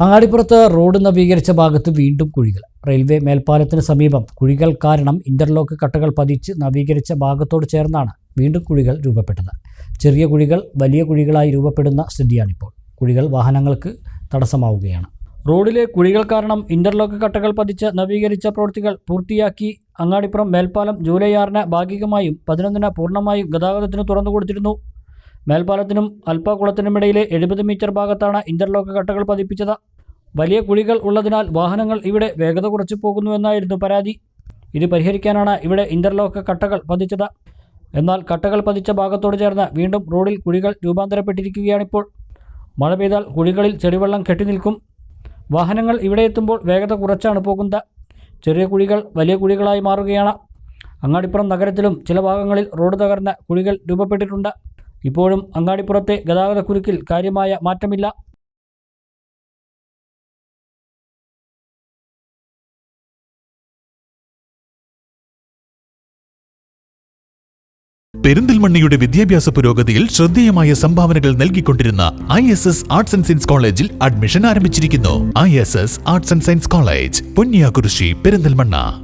അങ്ങാടിപ്പുറത്ത് road നവീകരിച്ച ഭാഗത്ത് വീണ്ടും കുഴികൾ. റെയിൽവേ മേൽപ്പാലത്തിന് സമീപം കുഴികൾ കാരണം ഇന്റർലോക്ക് കട്ടകൾ പതിച്ച് നവീകരിച്ച ഭാഗത്തോട് ചേർന്നാണ് വീണ്ടും കുഴികൾ രൂപപ്പെട്ടത്. ചെറിയ കുഴികൾ വലിയ കുഴികളായി രൂപപ്പെടുന്ന സ്ഥിതിയാണിപ്പോൾ. കുഴികൾ വാഹനങ്ങൾക്ക് തടസ്സമാവുകയാണ്. റോഡിലെ കുഴികൾ കാരണം ഇന്റർലോക്ക് കട്ടകൾ പതിച്ച് നവീകരിച്ച പ്രവൃത്തികൾ പൂർത്തിയാക്കി അങ്ങാടിപ്പുറം മേൽപ്പാലം ജൂലൈ ആറിന് ഭാഗികമായും പതിനൊന്നിന് പൂർണമായും ഗതാഗതത്തിന് തുറന്നു കൊടുത്തിരുന്നു മേൽപ്പാലത്തിനും ഇടയിലെ എഴുപത് മീറ്റർ ഭാഗത്താണ് ഇന്റർലോക്ക് കട്ടകൾ പതിപ്പിച്ചത്. വലിയ കുഴികൾ ഉള്ളതിനാൽ വാഹനങ്ങൾ ഇവിടെ വേഗത കുറച്ച് പോകുന്നുവെന്നായിരുന്നു പരാതി. ഇത് പരിഹരിക്കാനാണ് ഇവിടെ ഇന്റർലോക്ക് കട്ടകൾ പതിച്ചത്. എന്നാൽ കട്ടകൾ പതിച്ച ഭാഗത്തോട് ചേർന്ന് വീണ്ടും റോഡിൽ കുഴികൾ രൂപാന്തരപ്പെട്ടിരിക്കുകയാണിപ്പോൾ. മഴ പെയ്താൽ കുഴികളിൽ ചെടിവെള്ളം കെട്ടിനിൽക്കും വാഹനങ്ങൾ ഇവിടെ എത്തുമ്പോൾ വേഗത കുറച്ചാണ് പോകുന്നത്. ചെറിയ കുഴികൾ വലിയ കുഴികളായി മാറുകയാണ്. അങ്ങാടിപ്പുറം നഗരത്തിലും ചില ഭാഗങ്ങളിൽ റോഡ് തകർന്ന കുഴികൾ രൂപപ്പെട്ടിട്ടുണ്ട്. ഇപ്പോഴും അങ്ങാടിപ്പുറത്തെ ഗതാഗതക്കുരുക്കിൽ കാര്യമായ മാറ്റമില്ല. പെരിന്തൽമണ്ണയുടെ വിദ്യാഭ്യാസ പുരോഗതിയിൽ ശ്രദ്ധേയമായ സംഭാവനകൾ നൽകിക്കൊണ്ടിരുന്ന I S S arts and science കോളേജിൽ അഡ്മിഷൻ ആരംഭിച്ചിരിക്കുന്നു. I S S arts and science college Ponniyakurissi Perinthalmanna.